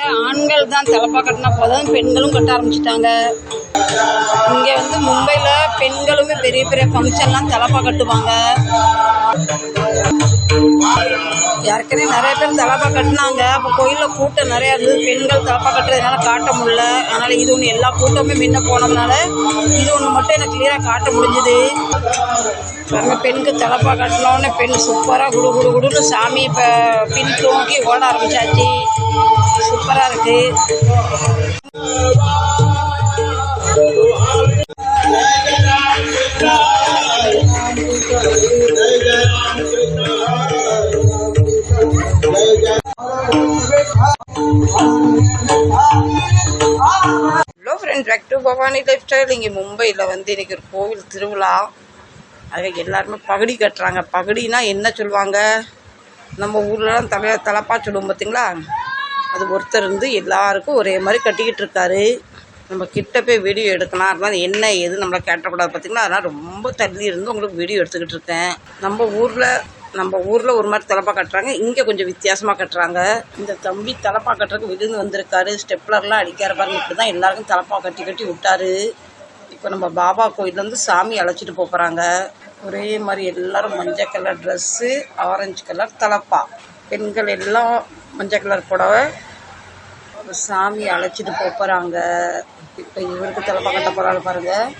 ஆண்கள் தான் தலைப்பா கட்டினா போதும் பெண்களும் கட்ட ஆரம்பிச்சிட்டாங்க. இங்கே வந்து மும்பையில் பெண்களுமே பெரிய பெரிய ஃபங்க்ஷன்லாம் தலைப்பா கட்டுவாங்க ஏற்கனவே நிறைய பேர் தலைப்பா கட்டினாங்க அப்போ கோயிலில் கூட்டம் நிறையா இருந்தது பெண்கள் தலப்பா கட்டுறதுனால காட்ட முடியல. அதனால் இது ஒன்று எல்லா கூட்டமுமே முன்ன போனதுனால இது ஒன்று மட்டும் எனக்கு கிளியராக காட்ட முடிஞ்சுது. பாருங்க பெண்ணுக்கு தலப்பா கட்டினோடனே பெண் சூப்பராக குடு குடு குடுன்னு சாமி இப்போ பின் தூக்கி ஓட ஆரம்பிச்சாச்சு. சூப்பராக இருக்குது back to Bhavani lifestyle இங்கே மும்பையில் வந்து இன்றைக்கி ஒரு கோவில் திருவிழா. அது எல்லாருமே பகடி கட்டுறாங்க. பகடினா என்ன சொல்லுவாங்க? நம்ம ஊர்லலாம் தலை தலைப்பா சொல்லுவோம் பார்த்தீங்களா அது ஒருத்தர் இருந்து எல்லாருக்கும் ஒரே மாதிரி கட்டிக்கிட்டு இருக்காரு. நம்ம கிட்ட போய் வீடியோ எடுக்கலாம் அதனால் என்ன எது நம்மளை கேட்டக்கூடாது பார்த்தீங்களா அதனால் ரொம்ப தள்ளி இருந்து உங்களுக்கு வீடியோ எடுத்துக்கிட்டு இருக்கேன். நம்ம ஊரில் நம்ம ஊரில் ஒரு மாதிரி தலப்பா கட்டுறாங்க. இங்கே கொஞ்சம் வித்தியாசமாக கட்டுறாங்க. இந்த தம்பி தலப்பா கட்டுறதுக்கு விழுந்து வந்திருக்காரு. ஸ்டெப்லர்லாம் அடிக்கார பாருங்க. இப்படி தான் எல்லாருக்கும் தலப்பா கட்டி கட்டி விட்டாரு. இப்போ நம்ம பாபா கோயிலேருந்து சாமி அழைச்சிட்டு போகிறாங்க ஒரே மாதிரி எல்லாரும் மஞ்சள் கலர் ட்ரெஸ்ஸு ஆரஞ்சு கலர் தலப்பா. பெண்கள் எல்லாம் மஞ்சள் கலர் புடவை. சாமி அழைச்சிட்டு போகிறாங்க இப்போ இவருக்கு தலப்பா கட்ட போகிறாங்க பாருங்கள்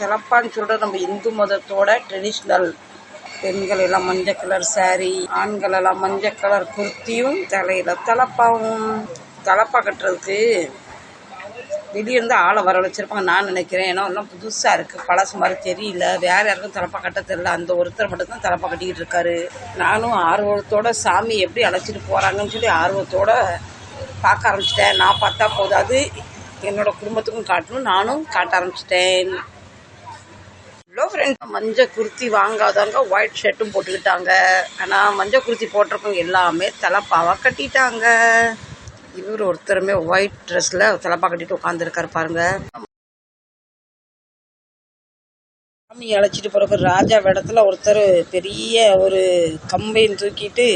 தலப்பான்னு சொல்கிற நம்ம இந்து மதத்தோட ட்ரெடிஷ்னல் பெண்கள் எல்லாம் மஞ்சள் கலர் சாரி ஆண்கள் எல்லாம் மஞ்சள் கலர் குர்த்தியும் தலையில தலப்பாவும். தலப்பா கட்டுறதுக்கு வெளியிருந்து ஆளை வர வச்சிருப்பாங்க நான் நினைக்கிறேன். ஏன்னா எல்லாம் புதுசாக இருக்குது பழசு மாதிரி தெரியல. வேற யாருக்கும் தலப்பா கட்ட தெரியல. அந்த ஒருத்தர் மட்டும்தான் தலப்பா கட்டிக்கிட்டு இருக்காரு. நானும் ஆர்வத்தோட சாமி எப்படி அழைச்சிட்டு போகிறாங்கன்னு சொல்லி ஆர்வத்தோட பார்க்க ஆரம்பிச்சிட்டேன். நான் பார்த்தா போதாது. என்னோட குடும்பத்துக்கும் காட்டணும். நானும் காட்ட ஆரம்பிச்சிட்டேன். ஃப்ரெண்ட் மஞ்சள் குர்த்தி வாங்காதவங்க ஒயிட் ஷர்ட்டும் போட்டுக்கிட்டாங்க. ஆனால் மஞ்சள் குர்த்தி போட்டிருக்கவங்க எல்லாமே தலைப்பாவாக கட்டிட்டாங்க. இவர் ஒருத்தருமே ஒயிட் ட்ரெஸ்ஸில் தலைப்பா கட்டிட்டு உட்காந்துருக்காரு பாருங்க. சாமி அழைச்சிட்டு போறக்கு ராஜா இடத்துல ஒருத்தர் பெரிய ஒரு கம்பையும் தூக்கிட்டு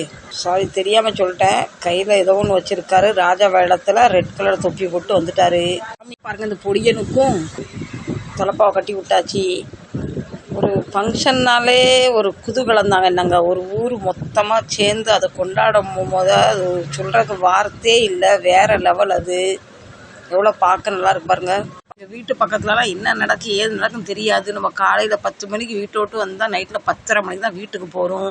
சாரி தெரியாமல் சொல்லிட்டேன். கையில் ஏதோ ஒன்று வச்சிருக்காரு. ராஜா இடத்துல ரெட் கலர் தொப்பி போட்டு வந்துட்டாரு. சாமி பாருங்க இந்த பொடியனுக்கும் தலைப்பாவை கட்டி விட்டாச்சு. ஒரு ஃபங்க்ஷன்னாலே ஒரு குதூகலம் தாங்க நாங்கள் ஒரு ஊர் மொத்தமாக சேர்ந்து அதை கொண்டாடும் போது அது சொல்கிறது வார்த்தையே இல்லை வேறு லெவல் அது. எவ்வளோ பார்க்க நல்லா இருக்கு பாருங்க. எங்கள் வீட்டு பக்கத்துலலாம் என்ன நடக்கு ஏது நடக்குன்னு தெரியாது. நம்ம காலையில் பத்து மணிக்கு வீட்டை விட்டு வந்தால் நைட்டில் பத்தரை மணிக்கு தான் வீட்டுக்கு போகிறோம்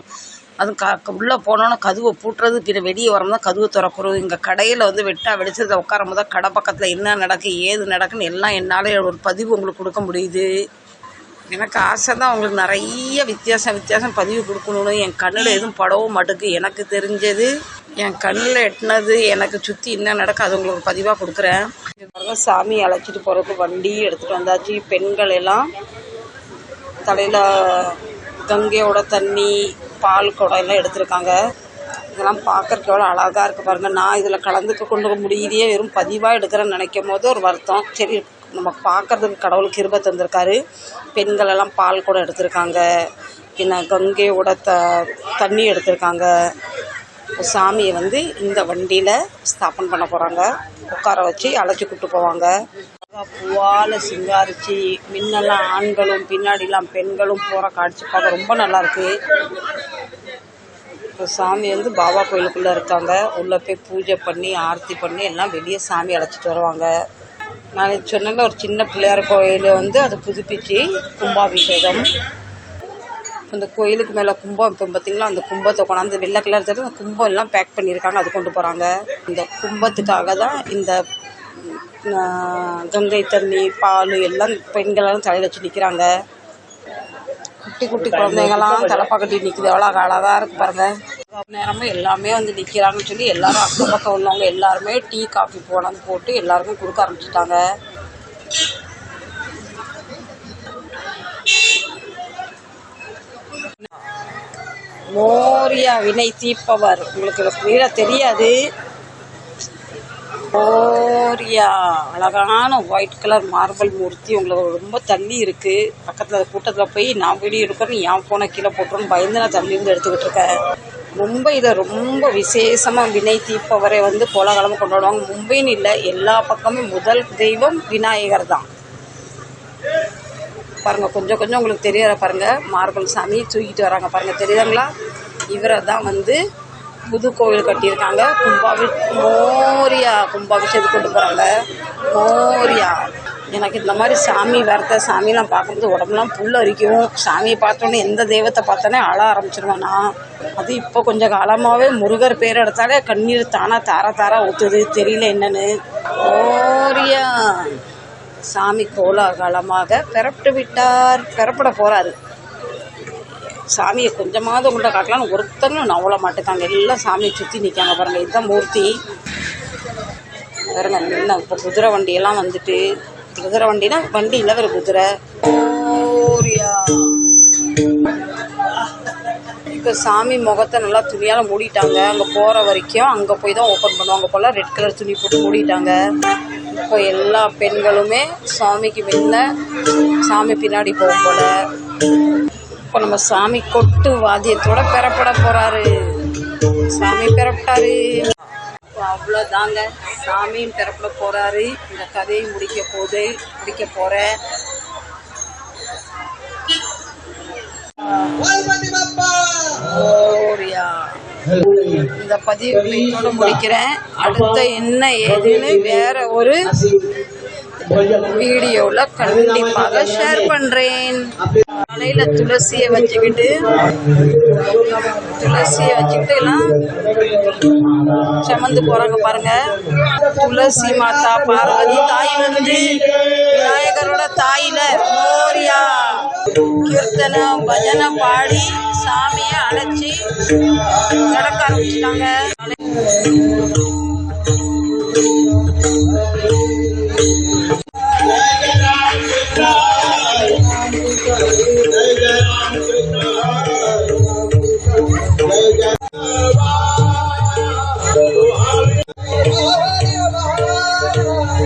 அதுவும் க உள்ளே போனோன்னா கதுவை பூட்டுறது பின்ன வெளியே வரோம்னா கதுவை திறக்கிறோம் இங்கே கடையில் வந்து வெட்டா வெடிச்சதை உட்காரும் போது கடை பக்கத்தில் என்ன நடக்கு ஏது நடக்குன்னு எல்லாம் என்னால் ஒரு பதிவு உங்களுக்கு கொடுக்க முடியுது. எனக்கு ஆசை தான் அவங்களுக்கு நிறைய வித்தியாசம் வித்தியாசம் பதிவு கொடுக்கணும்னு. என் கண்ணில் எதுவும் படவும் மாட்டுக்கு. எனக்கு தெரிஞ்சது என் கண்ணில் எட்டினது எனக்கு சுற்றி என்ன நடக்கும் அது உங்களுக்கு பதிவாக கொடுக்குறேன். பாருங்க சாமி அழைச்சிட்டு போகிறதுக்கு வண்டி எடுத்துகிட்டு வந்தாச்சு. பெண்கள் எல்லாம் தலையில் கங்கையோட தண்ணி பால் குடம் எல்லாம் எடுத்திருக்காங்க. இதெல்லாம் பார்க்கறக்கு எவ்வளோ அழகாக இருக்குது பாருங்கள் நான் இதில் கலந்துக்க கொண்டு முடியலையே வெறும் பதிவாக எடுக்கிறேன்னு நினைக்கும் போது ஒரு வருத்தம். சரி நம்ம பார்க்கறதுக்கு கடவுள் கிருபை தந்திருக்காரு. பெண்களெல்லாம் பால் கூட எடுத்திருக்காங்க. பின்ன கங்கையோட த தண்ணி எடுத்திருக்காங்க. சாமியை வந்து இந்த வண்டியில் ஸ்தாபனம் பண்ண போகிறாங்க உட்கார வச்சு அழைச்சி கூப்பிட்டு போவாங்க. பூவால் சிங்காரிச்சு முன்னெல்லாம் ஆண்களும் பின்னாடிலாம் பெண்களும் போகிற காட்சி பார்க்க ரொம்ப நல்லாயிருக்கு இப்போ சாமி வந்து பாபா கோயிலுக்குள்ளே இருக்காங்க. உள்ளே போய் பூஜை பண்ணி ஆர்த்தி பண்ணி எல்லாம் வெளியே சாமி அழைச்சிட்டு வருவாங்க. நான் சொன்னேன்ல ஒரு சின்ன பிள்ளையார் கோயில் வந்து அதை புதுப்பிச்சு கும்பாபிஷேகம். அந்த கோயிலுக்கு மேலே கும்பம் இப்போ பார்த்தீங்களா அந்த கும்பத்தை கொண்டாந்து வெள்ளை கலர் தட்டு அந்த கும்பம் எல்லாம் பேக் பண்ணியிருக்காங்க அது கொண்டு போகிறாங்க இந்த கும்பத்துக்காக தான் இந்த கங்கை தண்ணி பால் எல்லாம் பெண்களெல்லாம் தலையில் வச்சு நிற்கிறாங்க குட்டி குட்டி குழந்தைங்கள்லாம் தலைப்பா கட்டி நிற்கிது எவ்வளோ அழகாக இருக்கு பாருங்கள் நேரமும் எல்லாமே வந்து நிற்கிறாங்கன்னு சொல்லி எல்லாரும் அக்கம் பக்கம் உள்ளவங்க எல்லாருமே டீ காஃபி போனது போட்டு எல்லாருக்கும் கொடுக்க ஆரம்பிச்சிட்டாங்க. மோரியா வினை தீப்பவர் உங்களுக்கு கிளியராக தெரியாது. மோரியா அழகான ஒயிட் கலர் மார்பிள் மூர்த்தி. உங்களுக்கு ரொம்ப தள்ளி இருக்கு. பக்கத்தில் கூட்டத்தில் போய் நான் வீடியோ எடுக்கிறேன் என் ஃபோனை கீழே போட்டுருன்னு பயந்து நான் தள்ளி இருந்து எடுத்துக்கிட்டு இருக்கேன். மும்பையில் ரொம்ப விசேஷமாக வினை தீப்பவரை வந்து கோலாகலமாக கொண்டாடுவாங்க மும்பைன்னு இல்லை எல்லா பக்கமும் முதல் தெய்வம் விநாயகர் தான். பாருங்கள் கொஞ்சம் கொஞ்சம் உங்களுக்கு தெரியற பாருங்க. மார்பல் சாமி தூக்கிட்டு வராங்க பாருங்கள் தெரியுதுங்களா? இவரை தான் வந்து புது கோவில் கட்டியிருக்காங்க. கும்பாபி மோரியா கும்பாபிஷேகம் கொண்டு போகிறாங்க மோரியா. எனக்கு இந்த மாதிரி சாமி வரத சாமிலாம் பார்க்கும்போது உடம்புலாம் புல் அரிக்கும். சாமியை பார்த்தோன்னே எந்த தெய்வத்தை பார்த்தோன்னே அழ ஆரம்பிச்சிருவேன்? நான் அது இப்போ கொஞ்சம் காலமாகவே முருகர் பேர் எடுத்தாலே கண்ணீர் தானாக தார தாரா ஊற்றுது தெரியல என்னன்னு. ஓரியா. சாமி கோலாகலமாக பிறப்பிட்டு விட்டார். பிறப்பட போகிறாரு சாமியை கொஞ்சமாவது உங்கள்கிட்ட காட்டலாம்னு ஒருத்தங்களும் நவள மாட்டேக்காங்க. எல்லாம் சாமியை சுற்றி நிற்காங்க பாருங்கள் இதுதான் மூர்த்தி. பாருங்க என்ன இப்போ குதிரை வண்டியெல்லாம் வந்துட்டு குதிரை வண்டினா வண்டி இல்லை வேறு குதிரை. இப்போ சாமி முகத்தை நல்லா துணியால் மூடிட்டாங்க. அங்கே போகிற வரைக்கும் அங்கே போய் தான் ஓப்பன் பண்ணுவாங்க போல். ரெட் கலர் துணி போட்டு மூடிட்டாங்க. இப்போ எல்லா பெண்களுமே சாமிக்கு முன்ன சாமி பின்னாடி போகும் போல. இப்போ நம்ம சாமி கொட்டு வாத்தியத்தோட பெறப்பட போகிறாரு சாமி பெறப்பட்டாரு. இப்போ அவ்வளோதாங்க சாமியும் பெறப்பட போகிறாரு இந்த கதையை முடிக்க போகுது முடிக்க போகிறேன் இந்த பதிவு முடிக்கிறேன். அடுத்த என்ன ஏதுன்னு வேற ஒரு வீடியோவில் கண்டிப்பாக ஷேர் பண்ணுறேன் தலையில் துளசியை வச்சுக்கிட்டு துளசியை வச்சுக்கிட்டு எல்லாம் சமந்து போகிறாங்க பாருங்க. துளசி மாதா பார்வதி தாய் வந்து விநாயகரோட தாயில மோரியா. கீர்த்தனை பஜனை பாடி சாமியை அழைச்சி நடக்க ஆரம்பிச்சிட்டாங்க.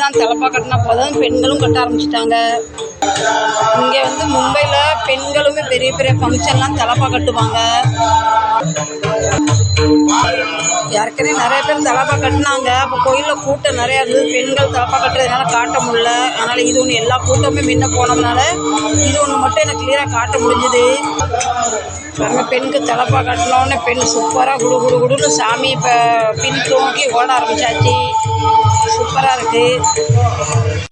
தான் தலைப்பா கட்டினா போதும் பெண்களும் கட்ட ஆரம்பிச்சிட்டாங்க. இங்கே வந்து மும்பையில் பெண்களுமே பெரிய பெரிய ஃபங்க்ஷன்லாம் தலப்பா கட்டுவாங்க ஏற்கனவே நிறைய பேர் தலப்பா கட்டினாங்க அப்போ கோயிலில் கூட்டம் நிறையா இருந்தது பெண்கள் தலப்பா கட்டுறதுனால காட்ட முடியல. அதனால் இது ஒன்று எல்லா கூட்டமுமே முன்ன போனதுனால இது ஒன்று மட்டும் எனக்கு கிளியராக காட்ட முடிஞ்சுது. பாருங்க பெண்ணுக்கு தலப்பா கட்டினோன்னு பெண் சூப்பராக குடு குடு குடுன்னு சாமி இப்போ பின் தூக்கி ஓட ஆரம்பிச்சாச்சு. சூப்பராக இருக்குது